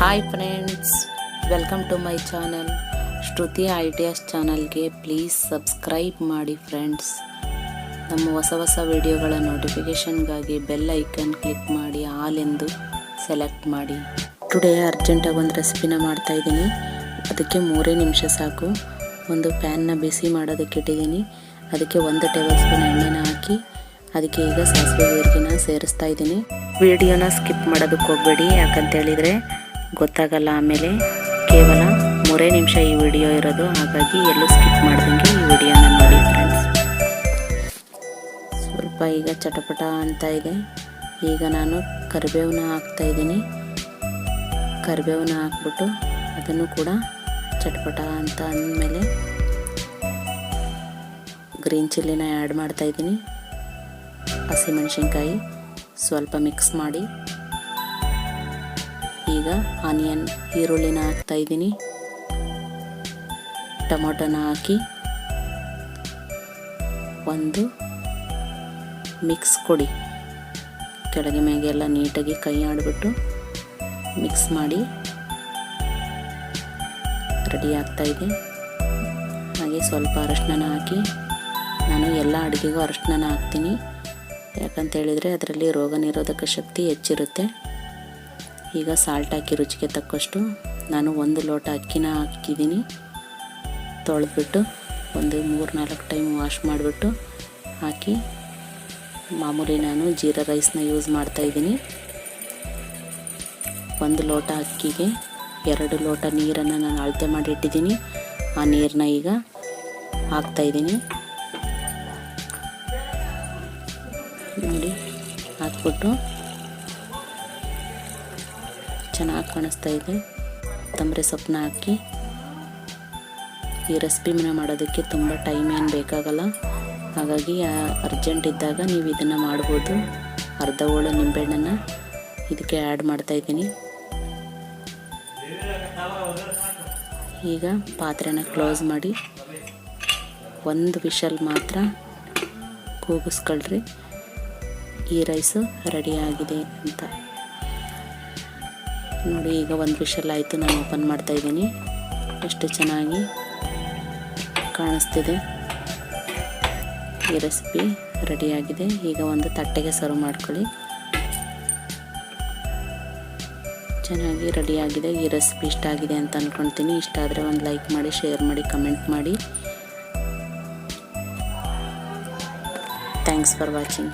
Hi friends welcome to my channel Shruti ideas ಚಾನಲ್ಗೆ please subscribe ಮಾಡಿ friends ನಮ್ಮ ಹೊಸ ಹೊಸ ವಿಡಿಯೋಗಳ ನೋಟಿಫಿಕೇಷನ್ಗಾಗಿ ಬೆಲ್ ಐಕನ್ ಕ್ಲಿಕ್ ಮಾಡಿ ಆಲ್ ಎಂದು ಸೆಲೆಕ್ಟ್ ಮಾಡಿ. ಟುಡೇ ಅರ್ಜೆಂಟಾಗಿ ಒಂದು ರೆಸಿಪಿನ ಮಾಡ್ತಾಯಿದ್ದೀನಿ ಅದಕ್ಕೆ ಮೂರೇ ನಿಮಿಷ ಸಾಕು. ಒಂದು ಪ್ಯಾನ್ನ ಬಿಸಿ ಮಾಡೋದಕ್ಕೆ ಇಟ್ಟಿದ್ದೀನಿ. ಅದಕ್ಕೆ ಒಂದು ಟೇಬಲ್ ಸ್ಪೂನ್ ಎಣ್ಣೆನ ಹಾಕಿ, ಅದಕ್ಕೆ ಈಗ ಸಾಸಿವೆ ಜೀರಿಗೆನ ಸೇರಿಸ್ತಾ ಇದ್ದೀನಿ. ವಿಡಿಯೋನ ಸ್ಕಿಪ್ ಮಾಡೋದಕ್ಕೆ ಹೋಗಬೇಡಿ, ಯಾಕಂತ ಹೇಳಿದರೆ ಗೊತ್ತಾಗಲ್ಲ ಆಮೇಲೆ ಕೇವಲ ಮೂರೇ ನಿಮಿಷ ಈ ವಿಡಿಯೋ ಇರೋದು, ಹಾಗಾಗಿ ಎಲ್ಲೂ ಸ್ಕಿಪ್ ಮಾಡ್ದಂಗೆ ಈ ವಿಡಿಯೋನ ನೋಡಿ ಫ್ರೆಂಡ್ಸ್ ಸ್ವಲ್ಪ ಈಗ ಚಟಪಟ ಅಂತ ಇದೆ. ಈಗ ನಾನು ಕರಿಬೇವನ್ನ ಹಾಕ್ತಾ ಇದ್ದೀನಿ. ಕರಿಬೇವನ್ನ ಹಾಕ್ಬಿಟ್ಟು ಅದನ್ನು ಕೂಡ ಚಟಪಟ ಅಂತ ಅಂದಮೇಲೆ ಗ್ರೀನ್ ಚಿಲ್ಲಿನ ಆ್ಯಡ್ ಮಾಡ್ತಾ ಇದ್ದೀನಿ. ಹಸಿಮೆಣಸಿನ್ಕಾಯಿ ಸ್ವಲ್ಪ ಮಿಕ್ಸ್ ಮಾಡಿ. ಈಗ ಆನಿಯನ್, ಈರುಳ್ಳಿನ ಹಾಕ್ತಾ ಇದ್ದೀನಿ. ಟೊಮೊಟೊನ ಹಾಕಿ ಒಂದು ಮಿಕ್ಸ್ ಕೊಡಿ. ಕೆಳಗೆ ಮೇಗೆಲ್ಲ ನೀಟಾಗಿ ಕೈ ಆಡಿಬಿಟ್ಟು ಮಿಕ್ಸ್ ಮಾಡಿ ರೆಡಿ ಆಗ್ತಾ ಇದೆ. ಹಾಗೆ ಸ್ವಲ್ಪ ಅರಶಿನ ಹಾಕಿ ನಾನು ಎಲ್ಲ ಅಡುಗೆಗೂ ಅರಶಿನ ಹಾಕ್ತೀನಿ. ಯಾಕಂತ ಹೇಳಿದರೆ ಅದರಲ್ಲಿ ರೋಗ ನಿರೋಧಕ ಶಕ್ತಿ ಹೆಚ್ಚಿರುತ್ತೆ. ಈಗ ಸಾಲ್ಟ್ ಹಾಕಿ ರುಚಿಗೆ ತಕ್ಕಷ್ಟು ನಾನು ಒಂದು ಲೋಟ ಅಕ್ಕಿನ ಹಾಕಿದ್ದೀನಿ. ತೊಳೆದ್ಬಿಟ್ಟು ಒಂದು ಮೂರು ನಾಲ್ಕು ಟೈಮ್ ವಾಶ್ ಮಾಡಿಬಿಟ್ಟು ಹಾಕಿ ಮಾಮೂಲಿ ನಾನು ಜೀರಾ ರೈಸ್ನ ಯೂಸ್ ಮಾಡ್ತಾಯಿದ್ದೀನಿ ಒಂದು ಲೋಟ ಅಕ್ಕಿಗೆ ಎರಡು ಲೋಟ ನೀರನ್ನು ನಾನು ಅಳತೆ ಮಾಡಿ ಇಟ್ಟಿದ್ದೀನಿ. ಆ ನೀರನ್ನ ಈಗ ಹಾಕ್ತಾಯಿದ್ದೀನಿ ನೋಡಿ, ಹಾಕ್ಬಿಟ್ಟು ಚೆನ್ನಾಗಿ ಕಾಣಿಸ್ತಾ ಇದೆ. ಕೊತ್ತಂಬರಿ ಸೊಪ್ಪನ್ನ ಹಾಕಿ. ಈ ರೆಸಿಪಿನ ಮಾಡೋದಕ್ಕೆ ತುಂಬ ಟೈಮ್ ಏನು ಬೇಕಾಗಲ್ಲ. ಹಾಗಾಗಿ ಅರ್ಜೆಂಟ್ ಇದ್ದಾಗ ನೀವು ಇದನ್ನು ಮಾಡ್ಬೋದು. ಅರ್ಧ ಹೋಳು ನಿಂಬೆಹಣ್ಣನ್ನು ಇದಕ್ಕೆ ಆ್ಯಡ್ ಮಾಡ್ತಾಯಿದ್ದೀನಿ ಈಗ ಪಾತ್ರೆನ ಕ್ಲೋಸ್ ಮಾಡಿ. ಒಂದು ವಿಷಲ್ ಮಾತ್ರ ಕೂಗಿಸ್ಕೊಳ್ರಿ. ಈ ರೈಸು ರೆಡಿ ಆಗಿದೆ ಅಂತ. ನೋಡಿ, ಈಗ ಒಂದು ವಿಷಲ್ ಆಯಿತು, ನಾನು ಓಪನ್ ಮಾಡ್ತಾ ಇದ್ದೀನಿ. ಎಷ್ಟು ಚೆನ್ನಾಗಿ ಕಾಣಿಸ್ತಿದೆ. ಈ ರೆಸಿಪಿ ರೆಡಿಯಾಗಿದೆ ಈಗ ಒಂದು ತಟ್ಟೆಗೆ ಸರ್ವ್ ಮಾಡ್ಕೊಳ್ಳಿ. ಚೆನ್ನಾಗಿ ರೆಡಿಯಾಗಿದೆ ಈ ರೆಸಿಪಿ ಇಷ್ಟ ಆಗಿದೆ ಅಂತ ಅಂದ್ಕೊಳ್ತೀನಿ ಇಷ್ಟ ಆದರೆ ಒಂದು ಲೈಕ್ ಮಾಡಿ ಶೇರ್ ಮಾಡಿ ಕಮೆಂಟ್ ಮಾಡಿ. Thanks for watching